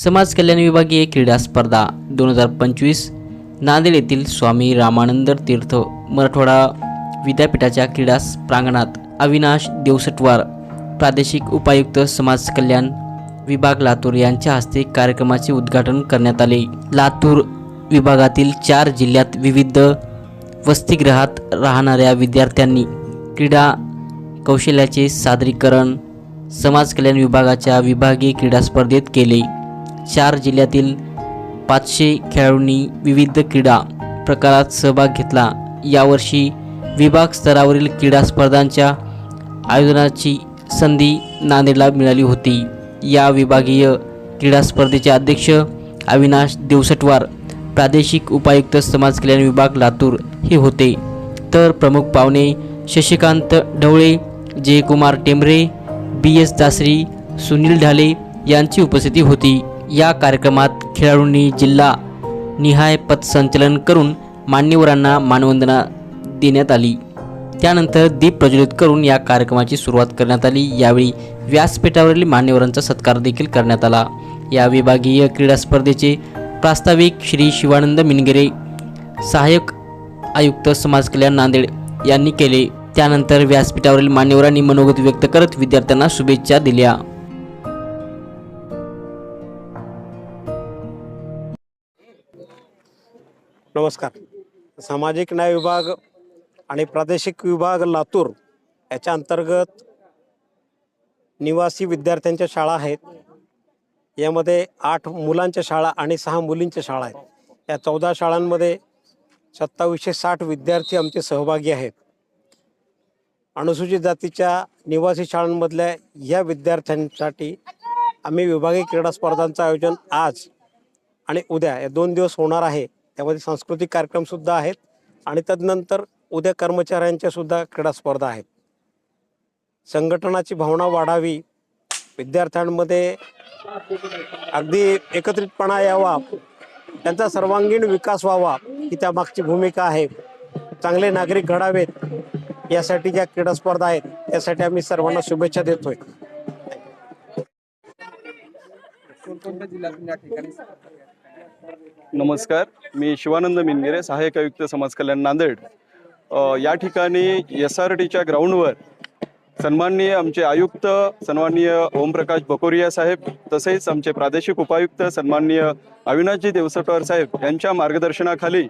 समाज कल्याण विभागीय क्रीडा स्पर्धा दोन हजार पंचवीस नांदेड येथील स्वामी रामानंद तीर्थ मराठवाडा विद्यापीठाच्या क्रीडा प्रांगणात अविनाश देवसटवार प्रादेशिक उपायुक्त समाज कल्याण विभाग लातूर यांच्या हस्ते कार्यक्रमाचे उद्घाटन करण्यात आले. लातूर विभागातील चार जिल्ह्यात विविध वसतिगृहात राहणाऱ्या विद्यार्थ्यांनी क्रीडा कौशल्याचे सादरीकरण समाज कल्याण विभागाच्या विभागीय क्रीडा स्पर्धेत केले. चार जिल्ह्यातील पाचशे खेळाडूंनी विविध क्रीडा प्रकारात सहभाग घेतला. यावर्षी विभाग स्तरावरील क्रीडा स्पर्धांच्या आयोजनाची संधी नांदेडला मिळाली होती. या विभागीय क्रीडा स्पर्धेचे अध्यक्ष अविनाश देवसटवार प्रादेशिक उपायुक्त समाज कल्याण विभाग लातूर हे होते. तर प्रमुख पाहुणे शशिकांत ढवळे जयकुमार टेंबरे बी एस दासरी सुनील ढाले यांची उपस्थिती होती. या कार्यक्रमात खेळाडूंनी जिल्हा निहाय पथसंचलन करून मान्यवरांना मानवंदना देण्यात आली. त्यानंतर दीप प्रज्वलित करून या कार्यक्रमाची सुरुवात करण्यात आली. यावेळी व्यासपीठावरील मान्यवरांचा सत्कार देखील करण्यात आला. या विभागीय क्रीडा स्पर्धेचे प्रास्ताविक श्री शिवानंद मिनगिरे सहाय्यक आयुक्त समाज कल्याण नांदेड यांनी केले. त्यानंतर व्यासपीठावरील मान्यवरांनी मनोगत व्यक्त करत विद्यार्थ्यांना शुभेच्छा दिल्या. नमस्कार. सामाजिक न्याय विभाग आणि प्रादेशिक विभाग लातूर याच्या अंतर्गत निवासी विद्यार्थ्यांच्या शाळा आहेत. यामध्ये आठ मुलांच्या शाळा आणि सहा मुलींच्या शाळा आहेत. या चौदा शाळांमध्ये सत्तावीसशे साठ विद्यार्थी आमचे सहभागी आहेत. अनुसूचित जातीच्या निवासी शाळांमधल्या या विद्यार्थ्यांसाठी आम्ही विभागीय क्रीडा स्पर्धांचं आयोजन आज आणि उद्या या दोन दिवस होणार आहे. त्यामध्ये सांस्कृतिक कार्यक्रम सुद्धा आहेत आणि तदनंतर उद्या कर्मचाऱ्यांच्या सुद्धा क्रीडा स्पर्धा आहेत. संघटनाची भावना वाढावी विद्यार्थ्यांमध्ये अगदी एकत्रितपणा यावा त्यांचा सर्वांगीण विकास व्हावा ही त्यामागची भूमिका आहे. चांगले नागरिक घडावेत यासाठी ज्या क्रीडा स्पर्धा आहेत त्यासाठी आम्ही सर्वांना शुभेच्छा देतोय. नमस्कार. मी शिवानंद मिनगिरे सहाय्यक आयुक्त समाज कल्याण नांदेड. या ठिकाणी एस आर टीच्या ग्राउंडवर सन्माननीय आमचे आयुक्त सन्माननीय ओमप्रकाश बकोरिया साहेब तसेच आमचे प्रादेशिक उपायुक्त सन्माननीय अविनाशजी देवसटवार साहेब यांच्या मार्गदर्शनाखाली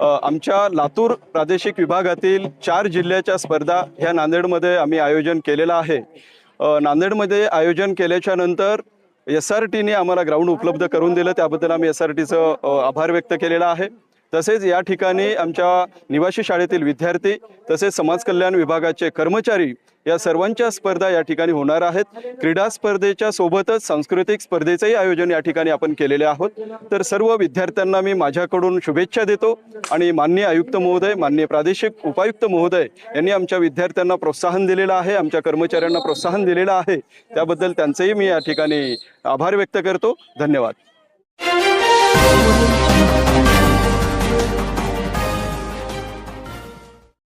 आमच्या लातूर प्रादेशिक विभागातील चार जिल्ह्याच्या स्पर्धा ह्या नांदेडमध्ये आम्ही आयोजन केलेलं आहे. नांदेडमध्ये आयोजन केल्याच्यानंतर एस आर टीने आम्हाला ग्राउंड उपलब्ध करून दिलं. त्याबद्दल आम्ही एस आर टीचं आभार व्यक्त केलेला आहे. तसेच या ठिकाणी आमच्या निवासी शाळेतील विद्यार्थी तसेच समाज कल्याण विभागाचे कर्मचारी या सर्वांच्या स्पर्धा या ठिकाणी होणार आहेत. क्रीडा स्पर्धेच्या सोबतच सांस्कृतिक स्पर्धेचंही आयोजन या ठिकाणी आपण केलेले आहोत. तर सर्व विद्यार्थ्यांना मी माझ्याकडून शुभेच्छा देतो आणि माननीय आयुक्त महोदय माननीय प्रादेशिक उपायुक्त महोदय यांनी आमच्या विद्यार्थ्यांना प्रोत्साहन दिलेलं आहे आमच्या कर्मचाऱ्यांना प्रोत्साहन दिलेलं आहे. त्याबद्दल त्यांचंही मी या ठिकाणी आभार व्यक्त करतो. धन्यवाद.